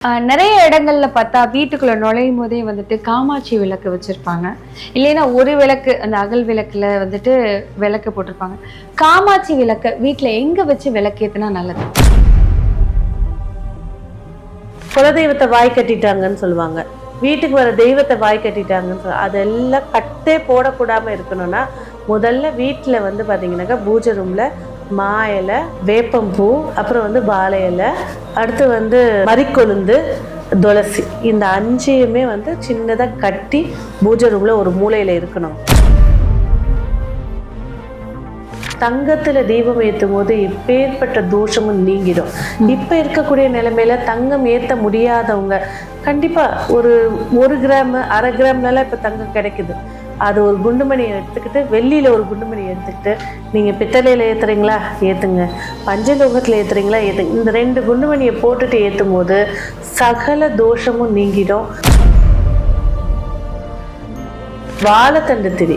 ஆஹ் நிறைய இடங்கள்ல பார்த்தா வீட்டுக்குள்ள நுழையும் போதே வந்துட்டு காமாட்சி விளக்கு வச்சிருப்பாங்க. இல்லைன்னா ஒரு விளக்கு அந்த அகல் விளக்குல வந்துட்டு விளக்கு போட்டிருப்பாங்க. காமாட்சி விளக்க வீட்டுல எங்க வச்சு விளக்கேத்துனா நல்லது? குலதெய்வத்தை வாய் கட்டிட்டாங்கன்னு சொல்லுவாங்க. வீட்டுக்கு வர தெய்வத்தை வாய் கட்டிட்டாங்கன்னு சொல்ல அதெல்லாம் கட்டே போடக்கூடாம இருக்கணும்னா முதல்ல வீட்டில் வந்து பார்த்தீங்கன்னாக்கா பூஜை ரூமில் மா இலை வேப்பம்பூ அப்புறம் வந்து வாழை இலை அடுத்து வந்து மறிக்கொழுந்து துளசி. இந்த அஞ்சையுமே வந்து சின்னதாக கட்டி பூஜை ரூமில் ஒரு மூலையில் இருக்கணும். தங்கத்துல தீபம் ஏற்றும் போது இப்பேற்பட்ட தோஷமும் நீங்கிடும். இப்ப இருக்கக்கூடிய நிலைமையில தங்கம் ஏத்த முடியாதவங்க கண்டிப்பா ஒரு ஒரு கிராம் அரை கிராம்னால இப்ப தங்கம் கிடைக்குது. அது ஒரு குண்டுமணி எடுத்துக்கிட்டு வெள்ளியில ஒரு குண்டுமணி எடுத்துக்கிட்டு நீங்க பித்தளையில ஏத்துறீங்களா? ஏத்துங்க. பஞ்சலோகத்துல ஏத்துறீங்களா? ஏத்துங்க. இந்த ரெண்டு குண்டுமணியை போட்டுட்டு ஏத்தும் போது சகல தோஷமும் நீங்கிடும். வாழைத்தண்டு திரி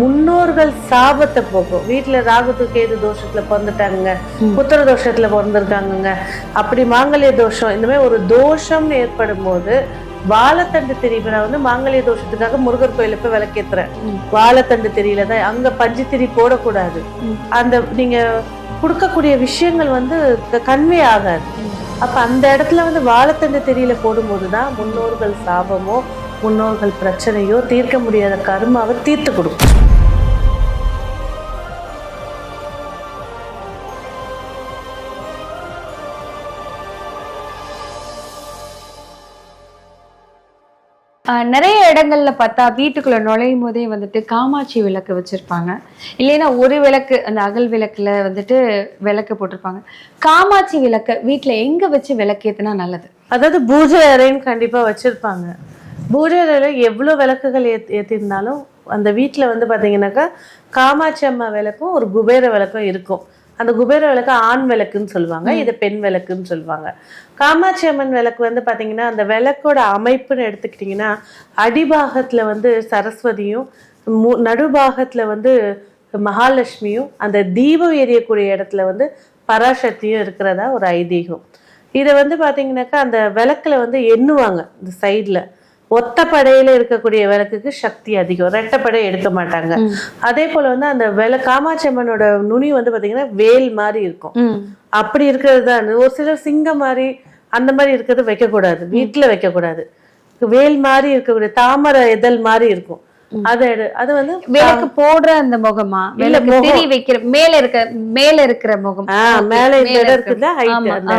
முன்னோர்கள் சாபத்தை போக்கும். வீட்டுல ராகுத்து கேது தோஷத்துல பிறந்துட்டாங்க புத்திர தோஷத்துல பிறந்திருக்காங்கங்க. அப்படி மாங்கல்ய தோஷம் இந்த மாதிரி ஒரு தோஷம் ஏற்படும் போது வாழைத்தண்டு திரிப்பு நான் வந்து மாங்கல்ய தோஷத்துக்காக முருகர் கோயில போய் விளக்கேத்துறேன். வாழைத்தண்டு திரியில தான் அங்க பஞ்சு திரி போடக்கூடாது. அந்த நீங்க கொடுக்கக்கூடிய விஷயங்கள் வந்து கன்வே ஆகாது. அப்ப அந்த இடத்துல வந்து வாழைத்தண்டு திரியில போடும்போது தான் முன்னோர்கள் சாபமோ முன்னோர்கள் பிரச்சனையோ தீர்க்க முடியாத கர்மாவை தீர்த்து கொடுக்கும். நிறைய இடங்கள்ல பார்த்தா வீட்டுக்குள்ள நுழையும் போதே வந்துட்டு காமாட்சி விளக்கு வச்சிருப்பாங்க. இல்லைன்னா ஒரு விளக்கு அந்த அகல் விளக்குல வந்துட்டு விளக்கு போட்டிருப்பாங்க. காமாட்சி விளக்கு வீட்டுல எங்க வச்சு விளக்கு ஏத்துனா நல்லது? அதாவது பூஜை அறைன்னு கண்டிப்பா வச்சிருப்பாங்க. பூஜை அறையில எவ்வளவு விளக்குகள் ஏத் ஏத்திருந்தாலும் அந்த வீட்டுல வந்து பாத்தீங்கன்னாக்கா காமாட்சி அம்மா விளக்கும் ஒரு குபேர விளக்கும் இருக்கும். அந்த குபேர விளக்கு ஆண் விளக்குன்னு சொல்லுவாங்க இது பெண் விளக்குன்னு சொல்லுவாங்க. காமாட்சி அம்மன் விளக்கு வந்து பார்த்தீங்கன்னா அந்த விளக்கோட அமைப்புன்னு எடுத்துக்கிட்டிங்கன்னா அடிபாகத்தில் வந்து சரஸ்வதியும் மு- நடுபாகத்தில் வந்து மகாலட்சுமியும் அந்த தீபம் எரியக்கூடிய இடத்துல வந்து பராசக்தியும் இருக்கிறதா ஒரு ஐதீகம். இதை வந்து பார்த்தீங்கன்னாக்கா அந்த விளக்கில் வந்து எண்ணுவாங்க இந்த சைடில் ஒத்த படையில இருக்கக்கூடிய விளக்குக்கு சக்தி அதிகம். ரெட்டப்படை எடுக்க மாட்டாங்க. அதே போல வந்து அந்த விள காமாட்சி அம்மனோட நுனி வந்து பாத்தீங்கன்னா வேல் மாதிரி இருக்கும். அப்படி இருக்கிறது தான். ஒரு சிலர் சிங்கம் மாதிரி அந்த மாதிரி இருக்கிறது வைக்கக்கூடாது. வீட்டுல வைக்கக்கூடாது. வேல் மாதிரி இருக்கக்கூடிய தாமரை இதழ் மாதிரி இருக்கும். அதை அது வந்து விளக்கு போடுற அந்த முகமா? முகம். திரி வைக்கிற மேல இருக்க மேல இருக்கிற முகம். மேல இருக்கிற- இருக்குல்ல ஆமா, அந்த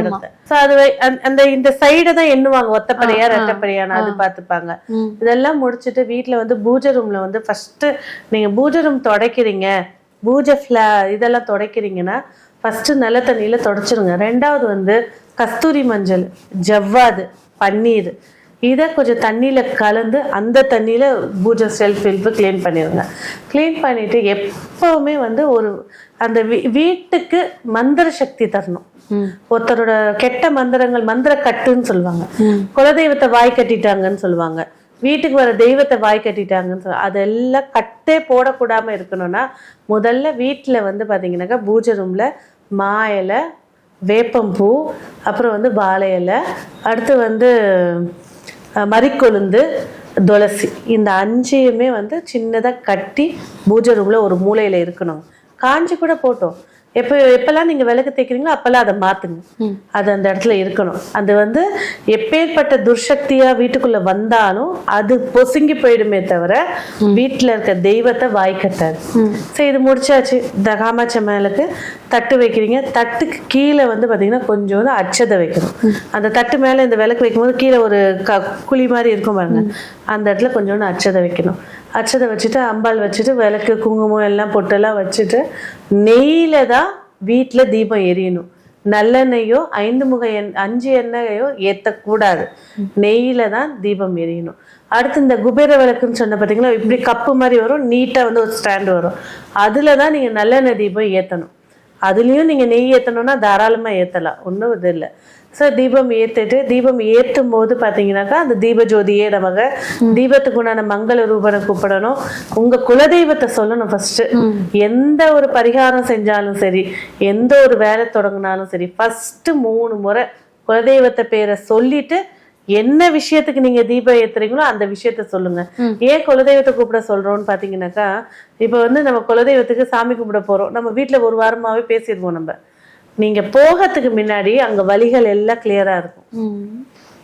சோ அது அந்த- இந்த சைடை தான் எண்ணுவாங்க ஒத்தப்படையா ரெட்டப்படையான்னு அது. பாத்துப்பாங்க. இதெல்லாம் முடிச்சிட்டு வீட்ல வந்து பூஜை ரூம்ல வந்து ஃபர்ஸ்ட் நீங்க பூஜை ரூம் துடைக்கிறீங்க பூஜை ஃபிளா இதெல்லாம் துடைக்கிறீங்கன்னா ஃபர்ஸ்ட் நல்ல தண்ணியில தொடச்சிருங்க. ரெண்டாவது வந்து கஸ்தூரி மஞ்சள் ஜவ்வாது பன்னீர். இதை கொஞ்சம் தண்ணியில கலந்து அந்த தண்ணியில பூஜை செல்ஃப் ஹெல்ப் க்ளீன் பண்ணிடுங்க. க்ளீன் பண்ணிட்டு எப்பவுமே வந்து ஒரு அந்த வீ- வீட்டுக்கு மந்திர சக்தி தரணும். ஒருத்தரோட கெட்ட மந்திரங்கள் மந்திர கட்டுன்னு சொல்லுவாங்க. குலதெய்வத்தை வாய் கட்டிட்டாங்கன்னு சொல்லுவாங்க. வீட்டுக்கு வர தெய்வத்தை வாய் கட்டிட்டாங்கன்னு சொல்லுவாங்க. அதெல்லாம் கட்டே போடக்கூடாம இருக்கணும்னா முதல்ல வீட்டில் வந்து பார்த்தீங்கன்னாக்கா பூஜை ரூம்ல மா இலை வேப்பம்பூ அப்புறம் வந்து வாழை இலை அடுத்து வந்து மறிக்கொழுந்து துளசி. இந்த அஞ்சையுமே வந்து சின்னதாக கட்டி பூஜை ரூமில் ஒரு மூலையில் இருக்கணும். காஞ்சி கூட போட்டோம். எப்போ எப்பெல்லாம் நீங்க விளக்கு தேய்க்கிறீங்களோ அப்பெல்லாம் அதை மாத்துங்க. அது அந்த இடத்துல இருக்கணும். அது வந்து எப்பேற்பட்ட துர்சக்தியா வீட்டுக்குள்ள வந்தாலும் அது பொசுங்கி போயிடுமே தவிர வீட்டுல இருக்க தெய்வத்தை வாய் கட்டாது. சரி இது முடிச்சாச்சு. இந்த காமாட்சி மேலுக்கு தட்டு வைக்கிறீங்க. தட்டுக்கு கீழே வந்து பாத்தீங்கன்னா கொஞ்சோண்டு அச்சதை வைக்கணும். அந்த தட்டு மேல இந்த விளக்கு வைக்கும்போது கீழே ஒரு க குழி மாதிரி இருக்கும் பாருங்க. அந்த இடத்துல கொஞ்சோண்டு அச்சதை வைக்கணும். அச்சதை வச்சுட்டு அம்பாள் வச்சுட்டு விளக்கு குங்குமம் எல்லாம் பொட்டெல்லாம் வச்சுட்டு நெய்யில் தான் வீட்டில் தீபம் எரியணும். நல்லெண்ணெயோ ஐந்து முக எண் அஞ்சு எண்ணெயோ ஏற்றக்கூடாது நெய்யில் தான் தீபம் எரியணும். அடுத்து இந்த குபேர விளக்குன்னு சொன்ன பார்த்தீங்களா இப்படி கப்பு மாதிரி வரும் நீட்டாக வந்து ஒரு ஸ்டாண்டு வரும். அதில் தான் நீங்கள் நல்லெண்ணெய் தீபம் ஏற்றணும் அதுலேயும் நீங்கள் நெய் ஏற்றணும்னா தாராளமாக ஏற்றலாம் ஒன்றும் இது இல்லை. ஸோ தீபம் ஏற்றிட்டு தீபம் ஏற்றும் போது பார்த்தீங்கன்னாக்கா அந்த தீப ஜோதியே நமக்கு தீபத்துக்கு உண்டான மங்கள ரூபனை கூப்பிடணும். உங்கள் குலதெய்வத்தை சொல்லணும் ஃபஸ்ட்டு எந்த ஒரு பரிகாரம் செஞ்சாலும் சரி எந்த ஒரு வேலை தொடங்கினாலும் சரி ஃபஸ்ட்டு மூணு முறை குலதெய்வத்தை பேரை சொல்லிட்டு என்ன விஷயத்துக்கு நீங்க தீபம் ஏத்துறீங்களோ அந்த விஷயத்த சொல்லுங்க. ஏன் குலதெய்வத்தை கூப்பிட சொல்றோம்னு பாத்தீங்கன்னாக்கா இப்ப வந்து நம்ம குலதெய்வத்துக்கு சாமி கும்பிட போறோம். நம்ம வீட்ல ஒரு வாரமாவே பேசிடுவோம் நம்ம. நீங்க போகிறதுக்கு முன்னாடி அங்க வழிகள் எல்லாம் கிளியரா இருக்கும்.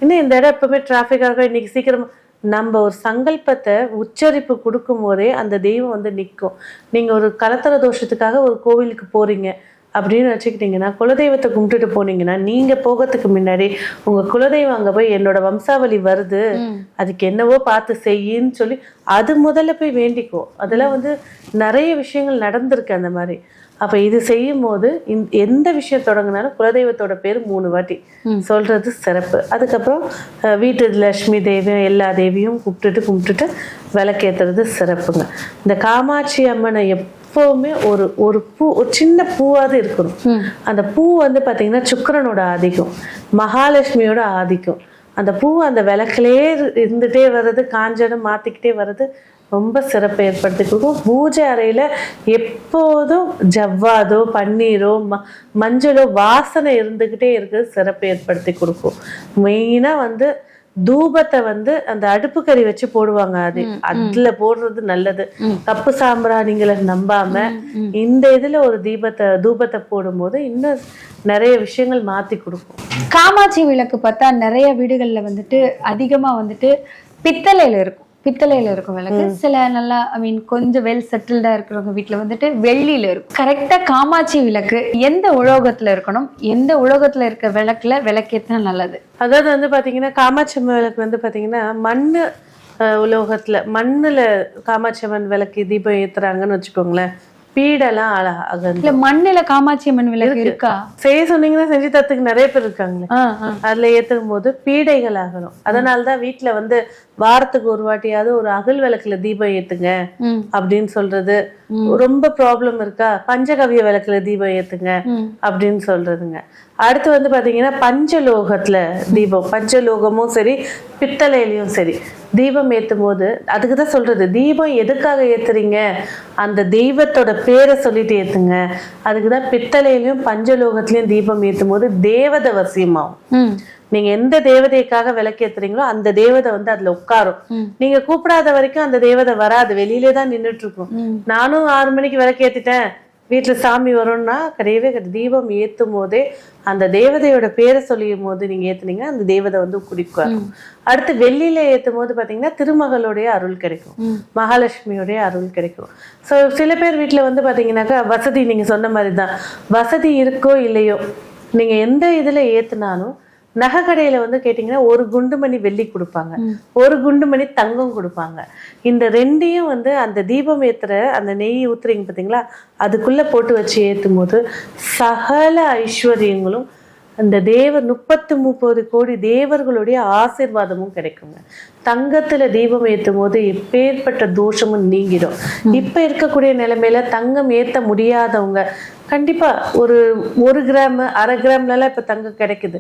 இன்னும் இந்த இடம் எப்பவுமே டிராஃபிக்காக இன்னைக்கு சீக்கிரம் நம்ம ஒரு சங்கல்பத்தை உச்சரிப்பு கொடுக்கும் போதே அந்த தெய்வம் வந்து நிற்கும் நீங்க ஒரு கலத்தர தோஷத்துக்காக ஒரு கோவிலுக்கு போறீங்க. அப்படின்னு வச்சுக்கிட்டீங்கன்னா குலதெய்வத்தை கும்பிட்டுட்டு போனீங்கன்னா நீங்க போகிறதுக்கு முன்னாடி உங்க குலதெய்வம் அங்க போய் என்னோட வம்சாவளி வருது அதுக்கு என்னவோ பார்த்து செய்யின்னு சொல்லி அது முதல்ல போய் வேண்டிக்கோ. அதெல்லாம் வந்து நிறைய விஷயங்கள் நடந்திருக்கு அந்த மாதிரி. அப்ப இது செய்யும் போது எந்த விஷயம் தொடங்கினாலும் குலதெய்வத்தோட பேர் மூணு வாட்டி. சொல்றது சிறப்பு. அதுக்கப்புறம் வீட்டு லட்சுமி தேவியும் எல்லா தேவியும் கூப்பிட்டுட்டு கும்பிட்டுட்டு விளக்கேத்துறது சிறப்புங்க. இந்த காமாட்சி அம்மனை எப்பவுமே ஒரு ஒரு பூ ஒரு சின்ன பூவாவது இருக்கணும். அந்த பூ வந்து பாத்தீங்கன்னா சுக்கிரனோட ஆதிக்கம் மகாலட்சுமியோட ஆதிக்கம். அந்த பூ அந்த விளக்குலயே இரு- இருந்துட்டே வர்றது காஞ்சனம் மாத்திக்கிட்டே வர்றது ரொம்ப சிறப்பை ஏற்படுத்தி கொடுக்கும். பூஜை அறையில எப்போதும் ஜவ்வாதோ பன்னீரோ ம மஞ்சளோ வாசனை இருந்துகிட்டே இருக்கிறது சிறப்பை ஏற்படுத்தி கொடுக்கும். மெயினா வந்து தூபத்தை வந்து அந்த அடுப்பு கறி வச்சு போடுவாங்க அது. அதுல போடுறது நல்லது. கப்பு சாம்பிராணிங்களை நம்பாம இந்த இதுல ஒரு தீபத்தை தூபத்தை போடும்போது இன்னும் நிறைய விஷயங்கள் மாத்தி கொடுக்கும். காமாட்சி விளக்கு பார்த்தா நிறைய வீடுகள்ல வந்துட்டு அதிகமா வந்துட்டு பித்தளையில இருக்கும். பித்தளையில இருக்கும் விளக்கு. சில நல்லா ஐ மீன் கொஞ்சம் வெல் செட்டில்டா இருக்கிறவங்க வீட்ல வந்துட்டு வெள்ளியில இருக்கும். கரெக்டா காமாட்சி விளக்கு. எந்த உலோகத்துல இருக்கணும்? எந்த உலோகத்துல இருக்க விளக்குல விளக்கேத்தினா நல்லது. அதாவது வந்து பாத்தீங்கன்னா காமாட்சி அம்மன் விளக்கு வந்து பாத்தீங்கன்னா மண்ணு உலோகத்துல மண்ணுல காமாட்சி அம்மன் விளக்கு தீபம் ஏத்துறாங்கன்னு வச்சுக்கோங்களேன். பீடெல்லாம் அழகாக இல்ல மண்ணுல காமாட்சி அம்மன் விளக்கு இருக்கா. செய்ய சொன்னீங்கன்னா செஞ்சு தரத்துக்கு நிறைய பேர் இருக்காங்களே. அதுல ஏத்துக்கும் போது பீடைகள் ஆகணும் அதனாலதான் வீட்ல வந்து வாரத்துக்கு ஒரு வாட்டியாவது ஒரு அகல் விளக்குல தீபம் ஏத்துங்க. அப்படின்னு சொல்றது. ரொம்ப ப்ராப்ளம் இருக்கா? பஞ்சகவிய விளக்குல தீபம் ஏத்துங்க. அப்படின்னு சொல்றதுங்க. அடுத்து வந்து பாத்தீங்கன்னா பஞ்சலோகத்துல தீபம். பஞ்சலோகமும் சரி பித்தளையிலையும் சரி. தீபம் ஏத்தும் போது அதுக்கு தான் சொல்றது தீபம் எதுக்காக ஏத்துறீங்க? அந்த தெய்வத்தோட பேரை சொல்லிட்டு ஏத்துங்க. அதுக்கு தான் பித்தளையிலையும் பஞ்சலோகத்திலையும் தீபம் ஏத்தும் போது தேவதை வசியமாகும். நீங்க எந்த தேவதைக்காக விளக்கேத்துறீங்களோ அந்த தேவதை வந்து அதுல உட்காரும். நீங்க கூப்பிடாத வரைக்கும் அந்த தேவதை வராது. வெளியிலே தான் நின்னுட்டு இருக்கும். நானும் ஆறு மணிக்கு விளக்கேத்திட்டேன் வீட்டுல சாமி வரும்னா கிடையவே தீபம் ஏத்தும் போதே அந்த தேவதையோட பேரை சொல்லியும் போது நீங்க ஏத்துனீங்க அந்த தேவதை வந்து குடிக்கும் அடுத்து வெள்ளியில ஏத்தும் போது பாத்தீங்கன்னா திருமகளுடைய அருள் கிடைக்கும். மகாலட்சுமியோடைய அருள் கிடைக்கும். ஸோ சில பேர் வீட்ல வந்து பாத்தீங்கன்னாக்கா வசதி நீங்க சொன்ன மாதிரி தான் வசதி இருக்கோ இல்லையோ நீங்க எந்த இதுல ஏத்துனாலும் நகை கடையில வந்து கேட்டிங்கன்னா ஒரு குண்டுமணி வெள்ளி கொடுப்பாங்க. ஒரு குண்டுமணி தங்கம் கொடுப்பாங்க. இந்த ரெண்டையும் வந்து அந்த தீபம் ஏத்துற அந்த நெய் ஊத்துறீங்க பார்த்தீங்களா அதுக்குள்ள போட்டு வச்சு ஏத்தும் போது சகல ஐஸ்வர்யங்களும் அந்த தேவர் முப்பத்து முப்பது கோடி தேவர்களுடைய ஆசீர்வாதமும் கிடைக்குங்க. தங்கத்துல தீபம் ஏத்தும் போது எப்பேற்பட்ட தோஷமும் நீங்கிடும். இப்ப இருக்கக்கூடிய நிலைமையில தங்கம் ஏத்த முடியாதவங்க கண்டிப்பாக ஒரு ஒரு கிராம் அரை கிராம்லலாம் இப்போ தங்கம் கிடைக்குது.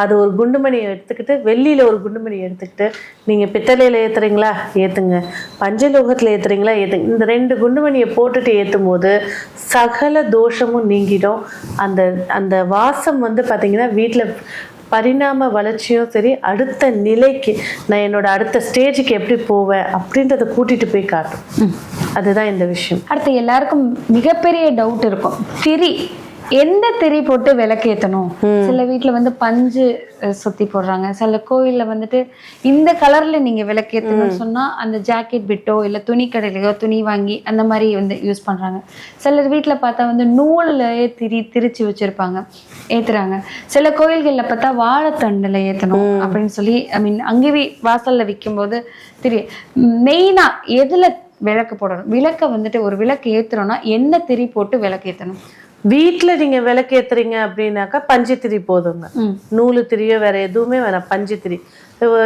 அது ஒரு குண்டுமணியை எடுத்துக்கிட்டு வெள்ளியில் ஒரு குண்டுமணி எடுத்துக்கிட்டு நீங்கள் பித்தளையில் ஏற்றுறீங்களா ஏற்றுங்க பஞ்சலோகத்தில் ஏத்துறீங்களா? ஏற்றுங்க இந்த ரெண்டு குண்டுமணியை போட்டுட்டு ஏற்றும் போது சகல தோஷமும் நீங்கிடும். அந்த அந்த வாசம் வந்து பார்த்திங்கன்னா வீட்டில் பரிணாம வளர்ச்சியும் சரி அடுத்த நிலைக்கு நான் என்னோட அடுத்த ஸ்டேஜுக்கு எப்படி போவேன் அப்படின்றத கூட்டிட்டு போய் காட்டும். அதுதான் இந்த விஷயம். அடுத்து எல்லாருக்கும் மிகப்பெரிய டவுட் இருக்கும். திரி எந்த திரி போட்டு விளக்கேத்தணும் சில வீட்ல வந்து பஞ்சு சுத்தி போடுறாங்க. சில கோயில்ல வந்துட்டு இந்த கலர்ல நீங்க விளக்கேத்தணும்னு சொன்னா அந்த ஜாக்கெட் பிட்டோ இல்ல துணி கடையிலயோ துணி வாங்கி அந்த மாதிரி வந்து யூஸ் பண்றாங்க. சிலர் வீட்ல பார்த்தா வந்து நூல்லையே திரி திரிச்சு வச்சிருப்பாங்க. ஏத்துறாங்க. சில கோயில்கள்ல பார்த்தா வாழைத்தண்டுல ஏத்தணும் அப்படின்னு சொல்லி ஐ மீன் அங்கேயே வாசல்ல விற்கும்போது திரி மெயினா எதுல விளக்கு போடணும்? விளக்க வந்துட்டு ஒரு விளக்கு ஏத்துறோம்னா என்ன திரி போட்டு விளக்கு ஏத்தணும்? வீட்டுல நீங்க விளக்கு ஏத்துறீங்க அப்படின்னாக்கா பஞ்சு திரி போதுங்க. நூலு திரியோ வேற எதுவுமே வேணாம் பஞ்சு திரி.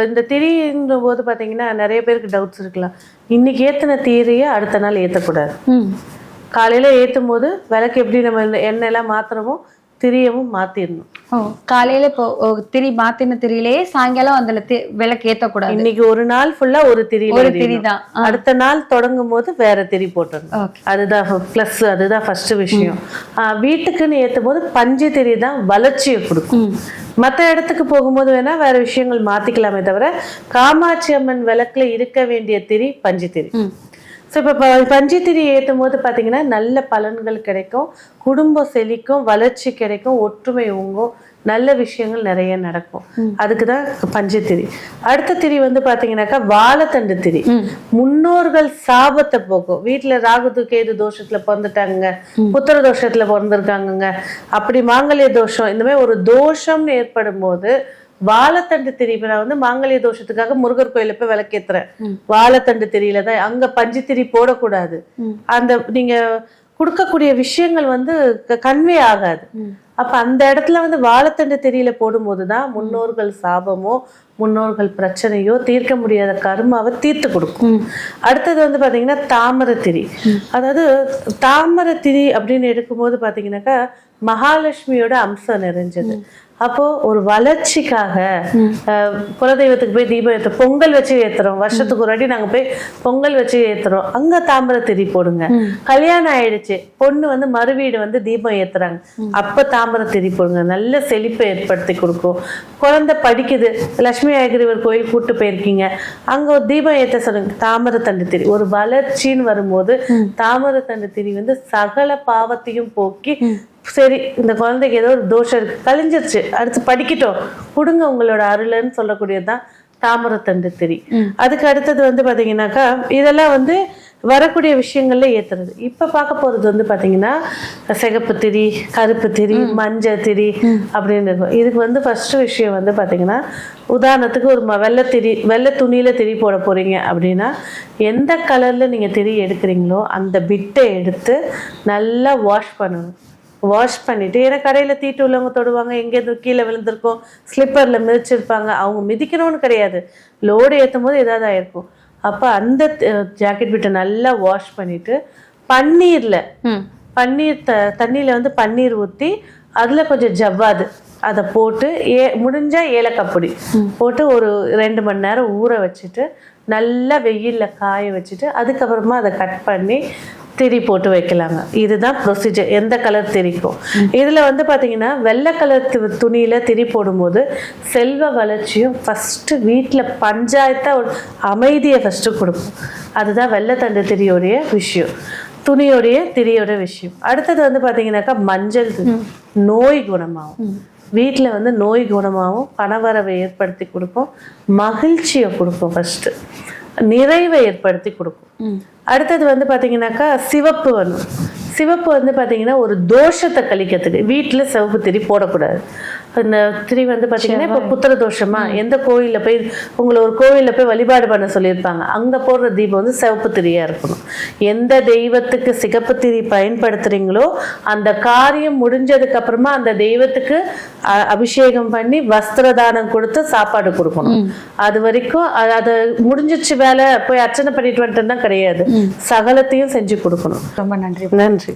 இந்த திரின்ற போது பாத்தீங்கன்னா நிறைய பேருக்கு டவுட்ஸ் இருக்கலாம். இன்னைக்கு ஏத்துன திரியை அடுத்த நாள் ஏத்தக்கூடாது. ம். காலையில ஏத்தும் போது விளக்கு எப்படி நம்ம எண்ணெய் எல்லாம் மாத்துறோமோ திரியவும் மாத்திடணும் ஓ காலையில இப்போ திரி மாத்தின திரியிலேயே சாயங்காலம் அதுல தி- விளக்கு ஏத்தக்கூடாது. இன்னைக்கு ஒரு நாள் ஃபுல்லா ஒரு திரியில ஒரு. திரி தான் அடுத்த நாள் தொடங்கும் போது வேற திரி போட்டுடணும். ஓகே. அதுதான் ப்ளஸ் அதுதான் ஃபர்ஸ்ட் விஷயம். ஆஹ் வீட்டுக்குன்னு ஏத்தும் போது பஞ்சு திரி தான் வளர்ச்சியை கொடுக்கும். மற்ற இடத்துக்கு போகும்போது வேணா வேற விஷயங்கள் மாத்திக்கலாமே தவிர காமாட்சி அம்மன் விளக்குல இருக்க வேண்டிய திரி பஞ்சு திரி. ஸோ இப்போ பஞ்சு திரி ஏற்றும் போது பார்த்தீங்கன்னா நல்ல பலன்கள் கிடைக்கும் குடும்பம் செழிக்கும் வளர்ச்சி கிடைக்கும் ஒற்றுமை ஓங்கும் நல்ல விஷயங்கள் நிறைய நடக்கும். அதுக்கு தான் பஞ்சு திரி. அடுத்த திரி வந்து பார்த்தீங்கன்னாக்கா வாழைத்தண்டு திரி. முன்னோர்கள் சாபத்தை போக்கும். வீட்டில் ராகுது கேது தோஷத்துல பிறந்துட்டாங்க புத்திர தோஷத்துல பிறந்திருக்காங்கங்க. அப்படி மாங்கல்ய தோஷம் இந்த மாதிரி ஒரு தோஷம்னு ஏற்படும் போது வாழைத்தண்டு திரி இப்ப நான் வந்து மாங்கல்ய தோஷத்துக்காக முருகர் கோயில போய் விளக்கேத்துறேன். வாழைத்தண்டு திரியில தான் அங்க பஞ்சு திரி போடக்கூடாது அந்த நீங்க கொடுக்கக்கூடிய விஷயங்கள் வந்து கன்வே ஆகாது. அப்ப அந்த இடத்துல வந்து வாழைத்தண்டு திரியில போடும்போது தான் முன்னோர்கள் சாபமோ முன்னோர்கள் பிரச்சனையோ தீர்க்க முடியாத கர்மாவை தீர்த்து கொடுக்கும். அடுத்தது வந்து பாத்தீங்கன்னா தாமரை திரி. அதாவது தாமரை திரி அப்படின்னு எடுக்கும்போது பாத்தீங்கன்னாக்கா மகாலட்சுமியோட அம்சம் நிறைஞ்சது. அப்போ ஒரு வளர்ச்சிக்காக குலதெய்வத்துக்கு போய் தீபம் ஏற்ற பொங்கல் வச்சு ஏத்துறோம். வருஷத்துக்கு ஒரு வாட்டி நாங்க போய் பொங்கல் வச்சு ஏத்துறோம். அங்க தாமரை திரி போடுங்க. கல்யாணம் ஆயிடுச்சு. பொண்ணு வந்து மறுவீடு வந்து தீபம் ஏத்துறாங்க. அப்ப தாமரை திரி போடுங்க. நல்ல செழிப்பை ஏற்படுத்தி கொடுக்கும். குழந்தை படிக்குது. லட்சுமி ஆயகிரிவர் கோயில் கூட்டு போயிருக்கீங்க. அங்க ஒரு தீபம் ஏத்த சொல்லுங்க. தாமரை தண்டு திரி ஒரு வளர்ச்சின்னு வரும்போது தாமரை தண்டு திரி வந்து சகல பாவத்தையும் போக்கி சரி இந்த குழந்தைக்கு ஏதோ ஒரு தோஷம் இருக்கு. கழிஞ்சிருச்சு. அடுத்து படிக்கட்டும். கொடுங்க உங்களோட அருள்னு சொல்லக்கூடியதுதான் தாமரத்தண்டு திரி. அதுக்கு அடுத்தது வந்து பாத்தீங்கன்னாக்கா இதெல்லாம் வந்து வரக்கூடிய விஷயங்கள்ல ஏத்துறது. இப்ப பார்க்க போறது வந்து பாத்தீங்கன்னா சிகப்பு திரி கருப்பு திரி மஞ்சள் திரி அப்படின்னு இருக்கும். இதுக்கு வந்து ஃபர்ஸ்ட் விஷயம் வந்து பாத்தீங்கன்னா உதாரணத்துக்கு ஒரு வெள்ளை திரி வெள்ளை துணியில திரி போட போறீங்க அப்படின்னா எந்த கலர்ல நீங்க திரி எடுக்கிறீங்களோ அந்த பிட்டை எடுத்து நல்லா வாஷ் பண்ணணும். வாஷ் பண்ணிட்டு ஏன்னா கடையில தீட்டு உள்ளவங்க தொடுவாங்க எங்கேருந்து கீழே விழுந்திருக்கும் ஸ்லிப்பர்ல மிதிச்சிருப்பாங்க அவங்க மிதிக்கணும்னு கிடையாது. லோடு ஏற்றும் போது ஏதாவது ஆயிருக்கும். அப்ப அந்த ஜாக்கெட் பிட்டை நல்லா வாஷ் பண்ணிட்டு பன்னீர்ல பன்னீர் த தண்ணியில் வந்து பன்னீர் ஊற்றி அதில் கொஞ்சம் ஜவ்வாது. அதை போட்டு ஏ முடிஞ்சா ஏலக்காய் பொடி போட்டு ஒரு ரெண்டு மணி நேரம் ஊற வச்சுட்டு நல்லா வெயிலில் காய வச்சுட்டு அதுக்கப்புறமா அதை கட் பண்ணி திரி போட்டு வைக்கலாங்க. இதுதான் ப்ரொசீஜர் எந்த கலர் திரிக்கும்? இதில் வந்து பார்த்தீங்கன்னா வெள்ளை கலர் துணியில திரி போடும்போது செல்வ வளர்ச்சியும் ஃபஸ்ட்டு வீட்டில் பஞ்சாயத்தாக ஒரு அமைதியை ஃபஸ்ட்டு கொடுக்கும். அதுதான் வெள்ளைத்தண்டு திரியோடைய விஷயம். துணியோடைய திரியோட விஷயம். அடுத்தது வந்து பாத்தீங்கன்னாக்கா மஞ்சள். நோய் குணமாகும். வீட்டில் வந்து நோய் குணமாகும் பணவரவை ஏற்படுத்தி கொடுக்கும். மகிழ்ச்சியை கொடுக்கும் ஃபர்ஸ்ட் நிறைவை ஏற்படுத்தி கொடுக்கும். அடுத்தது வந்து பாத்தீங்கன்னாக்கா சிவப்பு வரும் சிவப்பு வந்து பாத்தீங்கன்னா ஒரு தோஷத்தை கழிக்கிறதுக்கு வீட்டில் சிவப்பு திரி போடக்கூடாது. அந்த திரி வந்து பாத்தீங்கன்னா இப்போ புத்திர தோஷமா எந்த கோயில்ல போய் உங்களை ஒரு கோவில்ல போய் வழிபாடு பண்ண சொல்லியிருப்பாங்க. அங்க போடுற தீபம் வந்து சிவப்பு திரியா இருக்கணும். எந்த தெய்வத்துக்கு சிகப்பு திரி பயன்படுத்துறீங்களோ அந்த காரியம் முடிஞ்சதுக்கு அப்புறமா அந்த தெய்வத்துக்கு அபிஷேகம் பண்ணி வஸ்திர தானம் கொடுத்து சாப்பாடு கொடுக்கணும். அது வரைக்கும் அது முடிஞ்சிச்சு வேலை போய் அர்ச்சனை பண்ணிட்டு வந்துட்டு தான் கிடையாது சகலத்தையும் செஞ்சு கொடுக்கணும். ரொம்ப நன்றி. நன்றி.